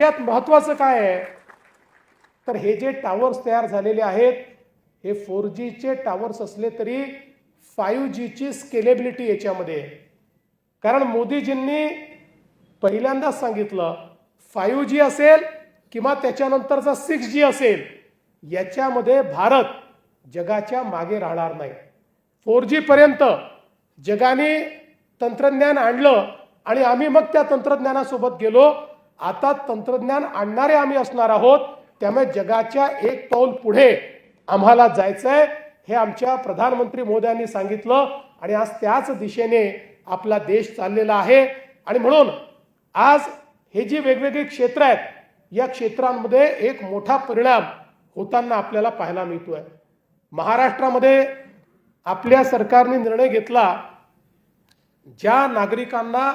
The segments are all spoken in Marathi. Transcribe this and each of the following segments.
यात महत्वाचं काय आहे? तर हे जे टावर्स तयार झालेले आहेत हे फोर जीचे टावर्स असले तरी फाईव्ह जीची स्केलेबिलिटी याच्यामध्ये. कारण मोदीजींनी पहिल्यांदाच सांगितलं फाईव्ह जी असेल किंवा त्याच्यानंतरचा सिक्स जी असेल याच्यामध्ये भारत जगाच्या मागे राहणार नाही. फोर जी पर्यंत जगाने तंत्रज्ञान आणलं आणि आम्ही मग त्या तंत्रज्ञानासोबत गेलो आता तंत्रज्ञान आणणारे आम्ही असणार आहोत त्यामुळे जगाच्या एक पाऊल पुढे आम्हाला जायचं आहे हे आमच्या प्रधानमंत्री मोदयांनी सांगितलं आणि आज त्याच दिशेने आपला देश चाललेला आहे. आणि म्हणून आज हे जी वेगवेगळी क्षेत्र आहेत या क्षेत्रांमध्ये एक मोठा परिणाम होताना आपल्याला पाहायला मिळतोय. महाराष्ट्रामध्ये आपल्या सरकारने निर्णय घेतला ज्या नागरिकांना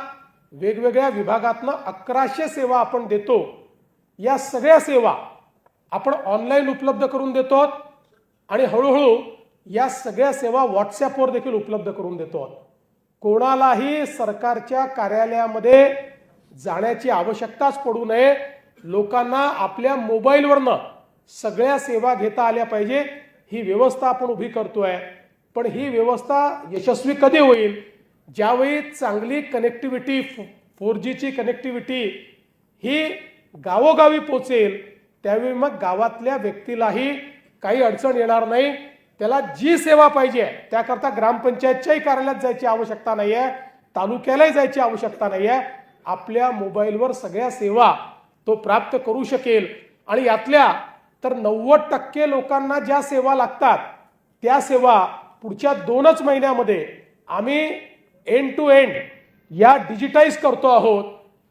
वेगवेगळ्या विभागातनं अकराशे सेवा आपण देतो. या सगळ्या सेवा आपण ऑनलाईन उपलब्ध करून देतो. आणि हळूहळू या सगळ्या सेवा व्हॉट्सॲपवर देखील उपलब्ध करून देतो. कोणालाही सरकारच्या कार्यालयामध्ये जाण्याची आवश्यकताच पडू नये. लोकांना आपल्या मोबाईलवरनं सगळ्या सेवा घेता आल्या पाहिजे. ही व्यवस्था आपण उभी करतोय. पण ही व्यवस्था यशस्वी कधी होईल? ज्यावेळी चांगली कनेक्टिव्हिटी फोर जीची कनेक्टिव्हिटी ही गावोगावी पोचेल त्यावेळी मग गावातल्या व्यक्तीलाही काही अडचण येणार नाही. त्याला जी सेवा पाहिजे त्याकरता ग्रामपंचायतच्याही कार्यालयात जायची आवश्यकता नाही आहे तालुक्यालाही जायची आवश्यकता नाही आहे आपल्या मोबाईलवर सगळ्या सेवा तो प्राप्त करू शकेल. आणि यातल्या तर नव्वद टक्के लोकांना ज्या सेवा लागतात त्या सेवा पुढच्या दोनच महिन्यामध्ये आम्ही एंड टू एंड या डिजिटाईज करतो आहोत.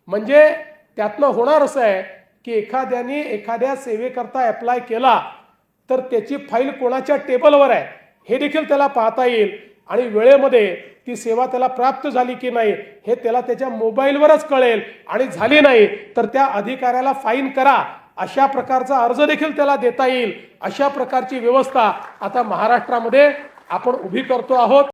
म्हणजे त्यातनं होणार असं आहे की एखाद्याने एखाद्या सेवेकरता अप्लाय केला तर त्याची फाईल कोणाच्या टेबलवर आहे हे देखील त्याला पाहता येईल. आणि वेळेमध्ये ती सेवा त्याला प्राप्त झाली की नाही हे त्याला त्याच्या मोबाईलवरच कळेल. आणि झाली नाही तर त्या अधिकाऱ्याला फाईन करा. अशा प्रकारचा अर्ज देखील त्याला देता येईल. अशा प्रकारची व्यवस्था आता महाराष्ट्रामध्ये आपण उभी करतो आहोत.